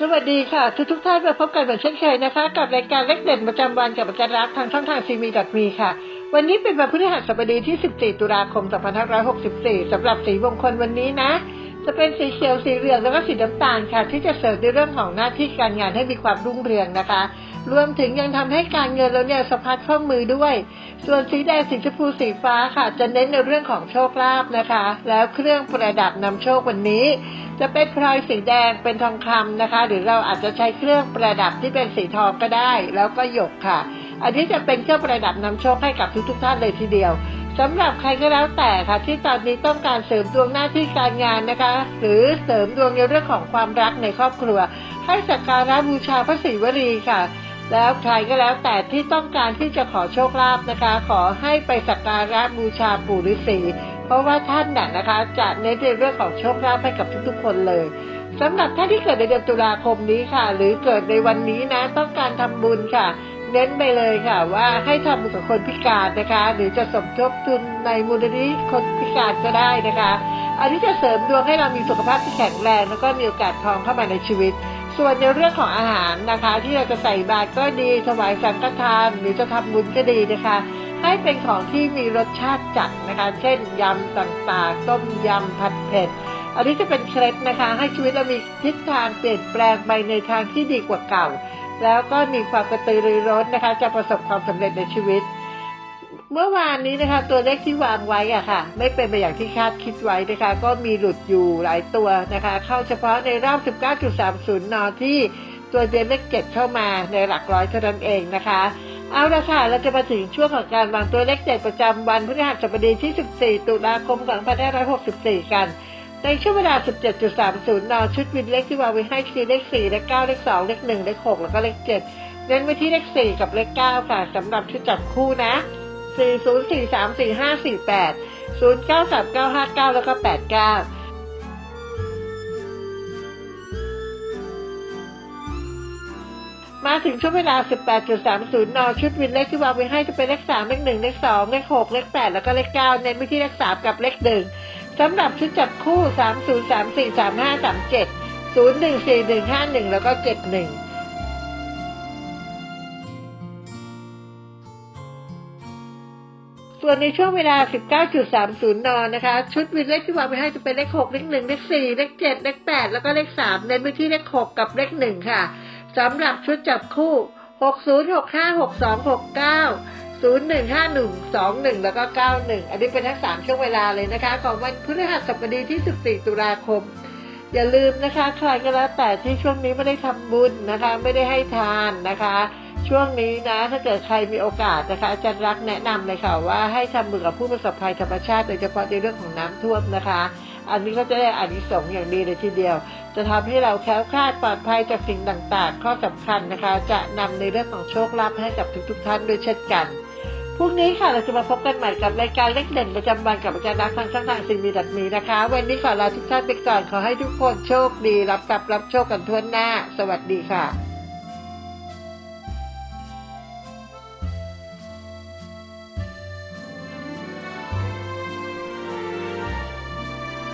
สวัสดีค่ะ ทุกทุกท่านมาพบกันเหมือนเช่นเคยนะคะ กับรายการเล็กเด่นประจำวันกับอาจารย์รักทางช่องทางซีมีดัตมีค่ะ วันนี้เป็นวันพฤหัสบดีที่ 14 ตุลาคม 2564 สำหรับสีมงคลวันนี้นะ จะเป็นสีเขียวสีเหลืองแล้วก็สีน้ำตาลค่ะ ที่จะเสริมในเรื่องของหน้าที่การงานให้มีความรุ่งเรืองนะคะ รวมถึงยังทำให้การเงินเราเนี่ยสะพัดข้อมือด้วย ส่วนสีแดงสีชมพูสีฟ้าค่ะ จะเน้นในเรื่องของโชคลาภนะคะ แล้วเครื่องประดับนำโชควันนี้ จะเป็นพลอยสีแดงเป็นทองคำนะคะ หรือเราอาจจะใช้เครื่องประดับที่เป็นสีทองก็ได้ แล้วก็หยกค่ะ อันนี้จะเป็นเครื่องประดับนำโชคให้กับทุกๆท่านเลยทีเดียวสำหรับใครก็แล้วแต่ค่ะ ที่ตอนนี้ต้องการเสริมดวงหน้าที่การงานนะคะ หรือเสริมดวงในเรื่องของความรักในครอบครัว ให้สักการะบูชาพระศรีวรีค่ะ แล้วใครก็แล้วแต่ที่ต้องการที่จะขอโชคลาภนะคะ ขอให้ไปสักการะบูชาปู่ฤาษีเพราะว่าท่านน่ะนะคะจะเน้นในเรื่องของโชคลาภให้กับทุกๆ คนเลยสำหรับท่านที่เกิดในเดือนตุลาคมนี้ค่ะ หรือเกิดในวันนี้นะ ต้องการทำบุญค่ะ เน้นไปเลยค่ะ ว่าให้ทำบุญกับคนพิการนะคะ หรือจะสมทบทุนในมูลนิธิคนพิการก็ได้นะคะ อันนี้จะเสริมดวงให้เรามีสุขภาพที่แข็งแรง แล้วก็มีโอกาสทองเข้ามาในชีวิต ส่วนในเรื่องของอาหารนะคะ ที่เราจะใส่บาตรก็ดีถวายสังฆทาน หรือจะทำบุญก็ดีนะคะ ให้เป็นของที่มีรสชาติจัดนะคะ เช่นยำต่างๆ ต้มยำผัดเผ็ดอันนี้จะเป็นเคล็ดนะคะ ให้ชีวิตเรามีทิศทางเปลี่ยนแปลงไปในทางที่ดีกว่าเก่า แล้วก็มีความกระตือรือร้นนะคะ จะประสบความสำเร็จในชีวิต เมื่อวานนี้นะคะ ตัวเลขที่วางไว้อะค่ะ ไม่เป็นไปอย่างที่คาดคิดไว้นะคะ ก็มีหลุดอยู่หลายตัวนะคะ เข้าเฉพาะในรอบ 19.30 นที่ตัวเดือนเลข7เข้ามาในหลักร้อยเท่านั้นเองนะคะ เอาละค่ะ เราจะมาถึงช่วงของการวางตัวเลขเด็ดประจำวันพฤหัสบดีที่ 14 ตุลาคม 2564 กันในช่วงเวลา 17.30 น ชุดวินเลขที่วางไว้ให้คือเลข 4 เลข 9 เลข 2 เลข 1 เลข 6 แล้วก็เลข 7 เน้นไปที่เลข 4 กับเลข 9 ค่ะสำหรับชุดจับคู่นะ 4 0 4 3 4 5 4 8 0 9 3 9 5 9 แล้วก็ 89มาถึงช่วงเวลา 18.30 น ชุดวินเลขที่วางไว้ให้จะเป็นเลข 3 เลข 1 เลข 2 เลข 6 เลข 8 แล้วก็เลข 9 เน้นไปที่เลข 3 กับเลข 1 สำหรับชุดจับคู่ 3 0 3 4 3 5 3 7 0 1 4 1 5 1 แล้วก็ 71 ส่วนในช่วงเวลา 19.30นนะคะ ชุดวินเลขที่วางไว้ให้จะเป็นเลข 6 เลข 1 เลข 4 เลข 7 เลข 8 แล้วก็เลข 3 เน้นไปที่เลข 6 กับเลข 1 ค่ะสำหรับชุดจับคู่ 60 65 62 69 0151 21 แล้วก็ 91 อันนี้เป็นทั้ง 3 ช่วงเวลาเลยนะคะ ของวันพฤหัสบดีที่ 14 ตุลาคม อย่าลืมนะคะ ใครก็แล้วแต่ที่ช่วงนี้ไม่ได้ทำบุญนะคะ ไม่ได้ให้ทานนะคะ ช่วงนี้นะ ถ้าเกิดใครมีโอกาสนะคะอาจารย์รักแนะนำเลยค่ะว่าให้ทำบุญกับผู้ประสบภัยธรรมชาติโดยเฉพาะในเรื่องของน้ำท่วมนะคะ อันนี้ก็จะได้อานิสงส์อย่างดีเลยทีเดียว จะทำให้เราแคล้วคลาดปลอดภัยจากสิ่งต่างๆ ข้อสำคัญนะคะ จะนำในเรื่องของโชคลาภให้กับทุกๆท่านด้วยเช่นกันพรุ่งนี้ค่ะเราจะมาพบกันใหม่กับรายการเล็กเด่นประจำวันกับอาจารย์รักทางช่องทางซีมีดัดมีนะคะ วันนี้ขอลาทุกท่านไปก่อนขอให้ทุกคนโชคดีรับทรัพย์รับโชคกันทั่วหน้า สวัสดีค่ะ